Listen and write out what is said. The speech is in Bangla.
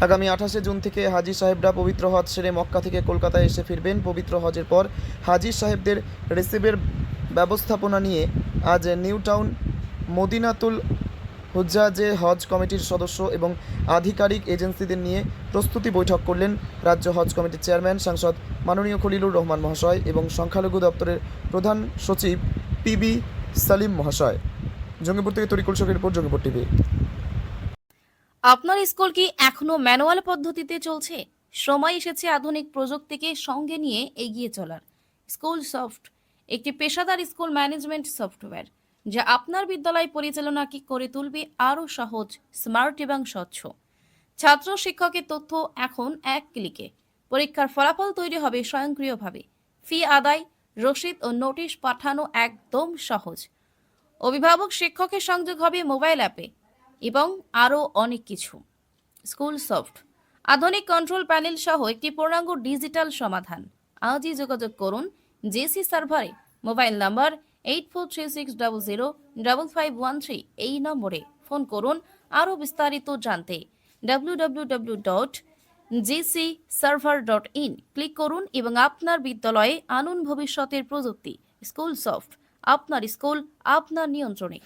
আগামী আঠাশে জুন থেকে হাজি সাহেবরা পবিত্র হজ সেরে মক্কা থেকে কলকাতায় এসে ফিরবেন। পবিত্র হজের পর হাজি সাহেবদের রিসিভের ব্যবস্থাপনা নিয়ে আজ নিউ টাউন মদিনাতুল হুজ্জাজে হজ কমিটির সদস্য এবং আধিকারিক এজেন্সিদের নিয়ে প্রস্তুতি বৈঠক করলেন রাজ্য হজ কমিটির চেয়ারম্যান সাংসদ মাননীয় খলিলুর রহমান মহাশয় এবং সংখ্যালঘু দপ্তরের প্রধান সচিব পিবি সালিম মহাশয়। জঙ্গিপুর থেকে তরিকুল শোকের রিপোর্ট, জঙ্গিপুর টিভি। আপনার স্কুল কি এখনও ম্যানুয়াল পদ্ধতিতে চলছে? সময় এসেছে আধুনিক প্রযুক্তিকে সঙ্গে নিয়ে এগিয়ে চলার। স্কুল সফট, একটি পেশাদার স্কুল ম্যানেজমেন্ট সফটওয়্যার, যা আপনার বিদ্যালয় পরিচালনাকে করে তুলবে আরও সহজ, স্মার্ট এবং স্বচ্ছ। ছাত্র শিক্ষকের তথ্য এখন এক ক্লিকে। পরীক্ষার ফলাফল তৈরি হবে স্বয়ংক্রিয়ভাবে। ফি আদায়, রসিদ ও নোটিশ পাঠানো একদম সহজ। অভিভাবক শিক্ষকের সংযোগ হবে মোবাইল অ্যাপে। এবং আরও অনেক কিছু। School soft. আধুনিক কন্ট্রোল প্যানেল সহ একটি পূর্ণাঙ্গ ডিজিটাল সমাধান। আজই যোগাযোগ করুন জেসি সার্ভারে। Mobile number eight four three six double zero double five one three এই নম্বরে ফোন করুন। আরও বিস্তারিত জানতে W W W dot GC server dot in click করুন এবং আপনার বিদ্যালয়ে আনুন ভবিষ্যতের প্রযুক্তি। School soft. আপনার স্কুল, আপনার নিয়ন্ত্রণে।